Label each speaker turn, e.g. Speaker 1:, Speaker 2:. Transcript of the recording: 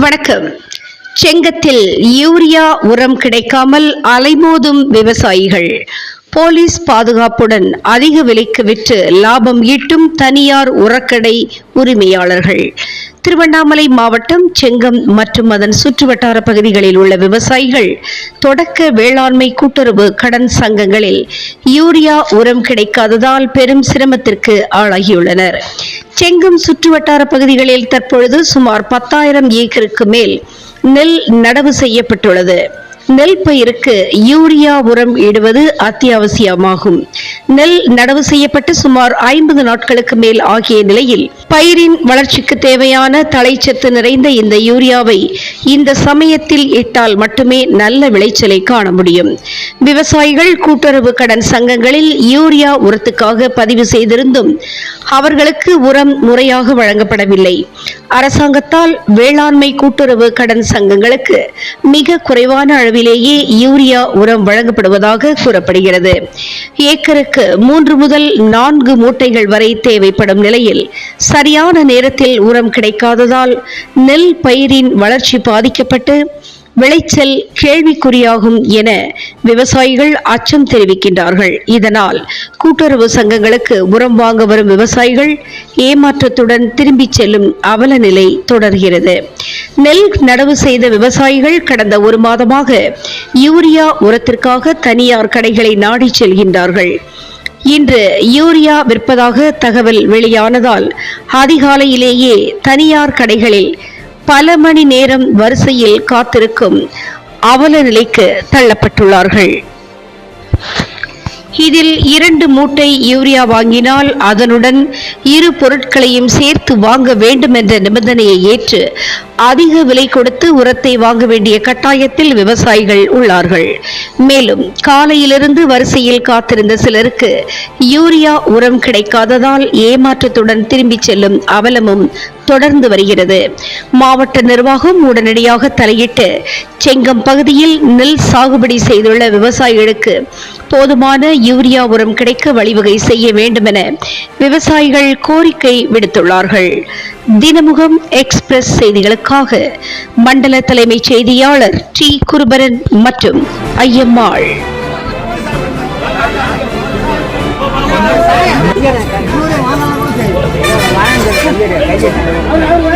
Speaker 1: வணக்கம். செங்கத்தில் யூரியா உரம் கிடைக்காமல் அலைமோதும் விவசாயிகள். போலீஸ் பாதுகாப்புடன் அதிக விலைக்கு விற்று லாபம் ஈட்டும் தனியார் உரக்கடை உரிமையாளர்கள். திருவண்ணாமலை மாவட்டம் செங்கம் மற்றும் அதன் சுற்றுவட்டார பகுதிகளில் உள்ள விவசாயிகள் தொடக்க வேளாண்மை கூட்டுறவு கடன் சங்கங்களில் யூரியா உரம் கிடைக்காததால் பெரும் சிரமத்திற்கு ஆளாகியுள்ளனர். செங்கம் சுற்றுவட்டார பகுதிகளில் தற்பொழுது சுமார் பத்தாயிரம் ஏக்கருக்கு மேல் நெல் நடவு செய்யப்பட்டுள்ளது. நெல் பயிருக்கு யூரியா உரம் இடுவது அத்தியாவசியமாகும். நெல் நடவு செய்யப்பட்டு சுமார் ஐம்பது நாட்களுக்கு மேல் ஆகிய நிலையில் பயிரின் வளர்ச்சிக்கு தேவையான தழைச்சத்து நிறைந்த இந்த யூரியாவை இந்த சமயத்தில் இட்டால் மட்டுமே நல்ல விளைச்சலை காண முடியும். விவசாயிகள் கூட்டுறவு கடன் சங்கங்களில் யூரியா உரத்துக்காக பதிவு செய்திருந்தும் அவர்களுக்கு உரம் முறையாக வழங்கப்படவில்லை. அரசாங்கத்தால் வேளாண்மை கூட்டுறவு கடன் சங்கங்களுக்கு மிக குறைவான அளவிலேயே யூரியா உரம் வழங்கப்படுவதாக கூறப்படுகிறது. ஏக்கருக்கு மூன்று முதல் நான்கு மூட்டைகள் வரை தேவைப்படும் நிலையில் சரியான நேரத்தில் உரம் கிடைக்காததால் நெல் பயிரின் வளர்ச்சி பாதிக்கப்பட்டு விளைச்சல் கேள்விக்குறியாகும் என விவசாயிகள் அச்சம் தெரிவிக்கின்றார்கள். இதனால் கூட்டுறவு சங்கங்களுக்கு உரம் வாங்க வரும் விவசாயிகள் ஏமாற்றத்துடன் திரும்பிச் செல்லும் அவல நிலை தொடர்கிறது. நெல் நடவு செய்த விவசாயிகள் கடந்த ஒரு மாதமாக யூரியா உரத்திற்காக தனியார் கடைகளை நாடி செல்கின்றார்கள். இன்று யூரியா விற்பதாக தகவல் வெளியானதால் அதிகாலையிலேயே தனியார் கடைகளில் பல மணி நேரம் வரிசையில் காத்திருக்கும் அவல நிலைக்கு தள்ளப்பட்டுள்ளார்கள். இதில் இரண்டு மூட்டை யூரியா வாங்கினால் அதனுடன் இரு பொருட்களையும் சேர்த்து வாங்க வேண்டும் என்ற நிபந்தனையை ஏற்று அதிக விலை கொடுத்து உரத்தை வாங்க வேண்டிய கட்டாயத்தில் விவசாயிகள் உள்ளார்கள். மேலும் காலையிலிருந்து வரிசையில் காத்திருந்த சிலருக்கு யூரியா உரம் கிடைக்காததால் ஏமாற்றத்துடன் திரும்பிச் செல்லும் அவலமும் தொடர்ந்து வருகிறது. மாவட்ட நிர்வாகம் உடனடியாக தலையிட்டு செங்கம் பகுதியில் நெல் சாகுபடி செய்துள்ள விவசாயிகளுக்கு போதுமான யூரியா உரம் கிடைக்க வழிவகை செய்ய வேண்டும் என விவசாயிகள் கோரிக்கை விடுத்துள்ளார்கள். தினமுகம் எக்ஸ்பிரஸ் செய்திகளுக்காக மண்டல தலைமைச் செய்தியாளர் டி. குருபரன் மற்றும் ஐயம்மாள்.
Speaker 2: வாங்க